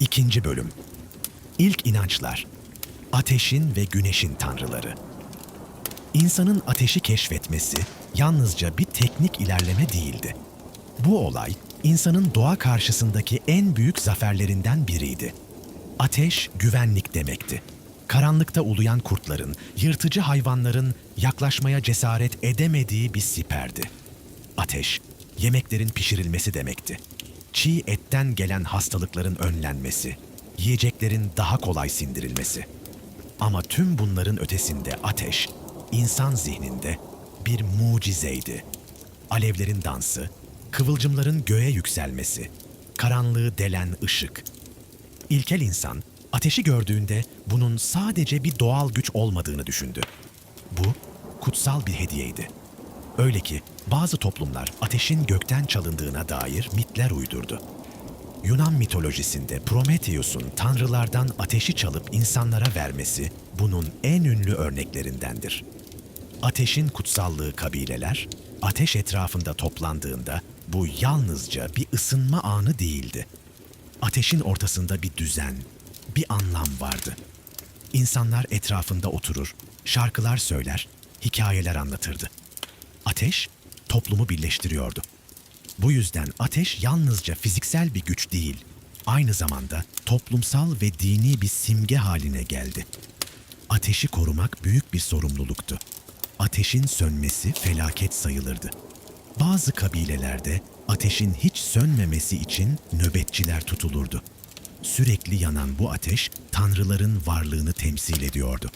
İkinci bölüm. İlk inançlar. Ateşin ve güneşin tanrıları. İnsanın ateşi keşfetmesi yalnızca bir teknik ilerleme değildi. Bu olay insanın doğa karşısındaki en büyük zaferlerinden biriydi. Ateş güvenlik demekti. Karanlıkta uluyan kurtların, yırtıcı hayvanların yaklaşmaya cesaret edemediği bir siperdi. Ateş, yemeklerin pişirilmesi demekti. Çiğ etten gelen hastalıkların önlenmesi, yiyeceklerin daha kolay sindirilmesi. Ama tüm bunların ötesinde ateş, insan zihninde bir mucizeydi. Alevlerin dansı, kıvılcımların göğe yükselmesi, karanlığı delen ışık. İlkel insan ateşi gördüğünde bunun sadece bir doğal güç olmadığını düşündü. Bu kutsal bir hediyeydi. Öyle ki bazı toplumlar ateşin gökten çalındığına dair mitler uydurdu. Yunan mitolojisinde Prometheus'un tanrılardan ateşi çalıp insanlara vermesi bunun en ünlü örneklerindendir. Ateşin kutsallığı kabileler, ateş etrafında toplandığında bu yalnızca bir ısınma anı değildi. Ateşin ortasında bir düzen, bir anlam vardı. İnsanlar etrafında oturur, şarkılar söyler, hikayeler anlatırdı. Ateş toplumu birleştiriyordu. Bu yüzden ateş yalnızca fiziksel bir güç değil, aynı zamanda toplumsal ve dini bir simge haline geldi. Ateşi korumak büyük bir sorumluluktu. Ateşin sönmesi felaket sayılırdı. Bazı kabilelerde ateşin hiç sönmemesi için nöbetçiler tutulurdu. Sürekli yanan bu ateş tanrıların varlığını temsil ediyordu.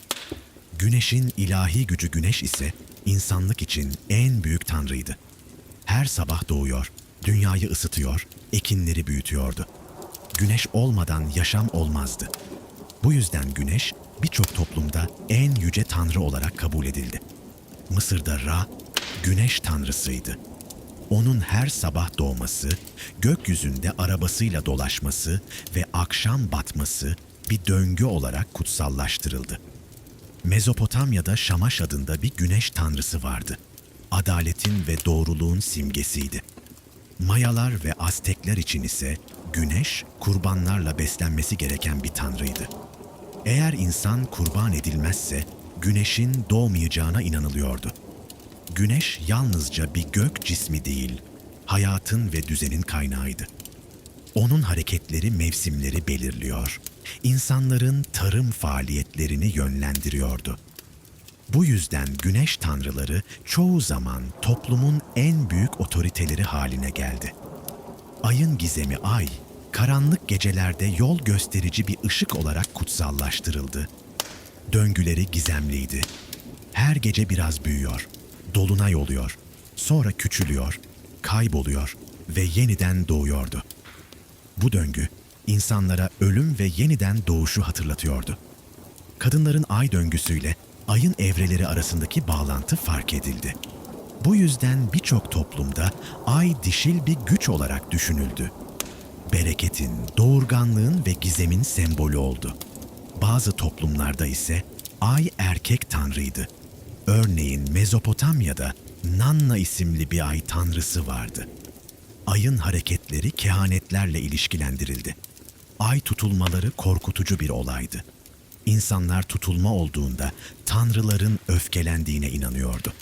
Güneşin ilahi gücü güneş ise insanlık için en büyük tanrıydı. Her sabah doğuyor, dünyayı ısıtıyor, ekinleri büyütüyordu. Güneş olmadan yaşam olmazdı. Bu yüzden güneş birçok toplumda en yüce tanrı olarak kabul edildi. Mısır'da Ra, güneş tanrısıydı. Onun her sabah doğması, gökyüzünde arabasıyla dolaşması ve akşam batması bir döngü olarak kutsallaştırıldı. Mezopotamya'da Şamaş adında bir güneş tanrısı vardı. Adaletin ve doğruluğun simgesiydi. Mayalar ve Aztekler için ise güneş kurbanlarla beslenmesi gereken bir tanrıydı. Eğer insan kurban edilmezse güneşin doğmayacağına inanılıyordu. Güneş yalnızca bir gök cismi değil, hayatın ve düzenin kaynağıydı. Onun hareketleri mevsimleri belirliyor. İnsanların tarım faaliyetlerini yönlendiriyordu. Bu yüzden güneş tanrıları çoğu zaman toplumun en büyük otoriteleri haline geldi. Ayın gizemi ay, karanlık gecelerde yol gösterici bir ışık olarak kutsallaştırıldı. Döngüleri gizemliydi. Her gece biraz büyüyor, dolunay oluyor, sonra küçülüyor, kayboluyor ve yeniden doğuyordu. Bu döngü insanlara ölüm ve yeniden doğuşu hatırlatıyordu. Kadınların ay döngüsüyle ayın evreleri arasındaki bağlantı fark edildi. Bu yüzden birçok toplumda ay dişil bir güç olarak düşünüldü. Bereketin, doğurganlığın ve gizemin sembolü oldu. Bazı toplumlarda ise ay erkek tanrıydı. Örneğin Mezopotamya'da Nanna isimli bir ay tanrısı vardı. Ayın hareketleri kehanetlerle ilişkilendirildi. Ay tutulmaları korkutucu bir olaydı. İnsanlar tutulma olduğunda tanrıların öfkelendiğine inanıyordu.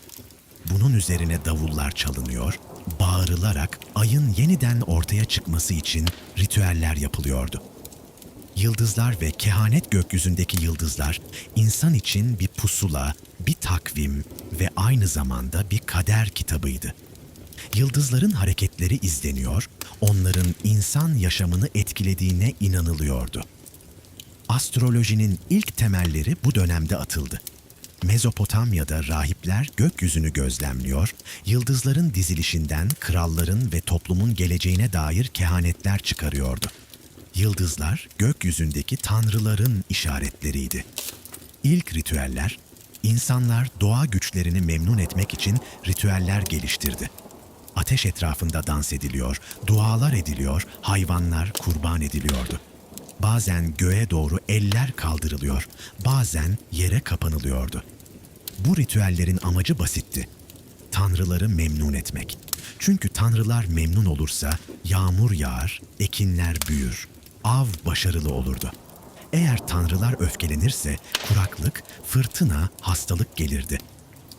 Bunun üzerine davullar çalınıyor, bağırılarak ayın yeniden ortaya çıkması için ritüeller yapılıyordu. Yıldızlar ve kehanet gökyüzündeki yıldızlar insan için bir pusula, bir takvim ve aynı zamanda bir kader kitabıydı. Yıldızların hareketleri izleniyor, onların insan yaşamını etkilediğine inanılıyordu. Astrolojinin ilk temelleri bu dönemde atıldı. Mezopotamya'da rahipler gökyüzünü gözlemliyor, yıldızların dizilişinden kralların ve toplumun geleceğine dair kehanetler çıkarıyordu. Yıldızlar gökyüzündeki tanrıların işaretleriydi. İlk ritüeller, insanlar doğa güçlerini memnun etmek için ritüeller geliştirdi. Ateş etrafında dans ediliyor, dualar ediliyor, hayvanlar kurban ediliyordu. Bazen göğe doğru eller kaldırılıyor, bazen yere kapanılıyordu. Bu ritüellerin amacı basitti. Tanrıları memnun etmek. Çünkü tanrılar memnun olursa yağmur yağar, ekinler büyür, av başarılı olurdu. Eğer tanrılar öfkelenirse kuraklık, fırtına, hastalık gelirdi.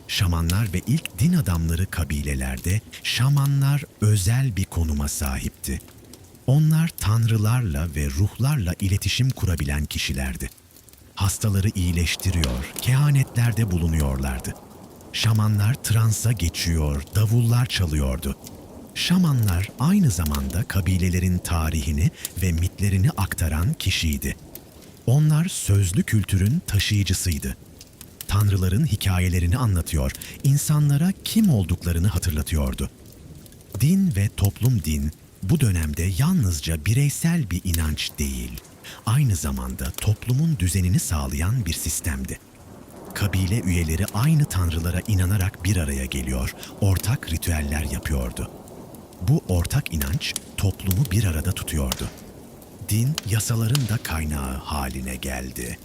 Şamanlar ve ilk din adamları kabilelerde şamanlar özel bir konuma sahipti. Onlar tanrılarla ve ruhlarla iletişim kurabilen kişilerdi. Hastaları iyileştiriyor, kehanetlerde bulunuyorlardı. Şamanlar transa geçiyor, davullar çalıyordu. Şamanlar aynı zamanda kabilelerin tarihini ve mitlerini aktaran kişiydi. Onlar sözlü kültürün taşıyıcısıydı. Tanrıların hikayelerini anlatıyor, insanlara kim olduklarını hatırlatıyordu. Din ve toplum din bu dönemde yalnızca bireysel bir inanç değil, aynı zamanda toplumun düzenini sağlayan bir sistemdi. Kabile üyeleri aynı tanrılara inanarak bir araya geliyor, ortak ritüeller yapıyordu. Bu ortak inanç toplumu bir arada tutuyordu. Din yasaların da kaynağı haline geldi.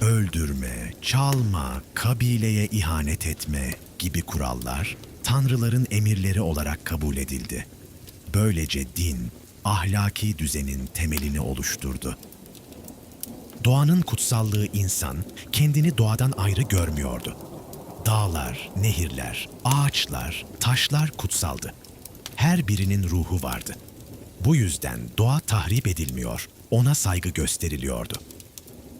Öldürme, çalma, kabileye ihanet etme gibi kurallar tanrıların emirleri olarak kabul edildi. Böylece din ahlaki düzenin temelini oluşturdu. Doğanın kutsallığı insan kendini doğadan ayrı görmüyordu. Dağlar, nehirler, ağaçlar, taşlar kutsaldı. Her birinin ruhu vardı. Bu yüzden doğa tahrip edilmiyor, ona saygı gösteriliyordu.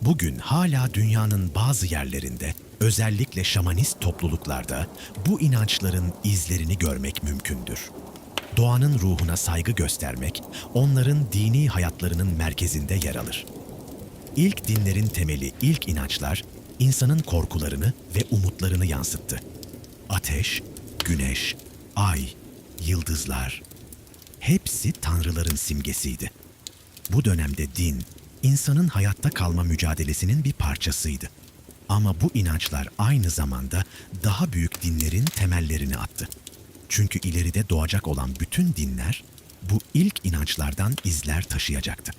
Bugün hala dünyanın bazı yerlerinde, özellikle şamanist topluluklarda bu inançların izlerini görmek mümkündür. Doğanın ruhuna saygı göstermek, onların dini hayatlarının merkezinde yer alır. İlk dinlerin temeli, ilk inançlar, insanın korkularını ve umutlarını yansıttı. Ateş, güneş, ay, yıldızlar, hepsi tanrıların simgesiydi. Bu dönemde din, insanın hayatta kalma mücadelesinin bir parçasıydı. Ama bu inançlar aynı zamanda daha büyük dinlerin temellerini attı. Çünkü ileride doğacak olan bütün dinler bu ilk inançlardan izler taşıyacaktı.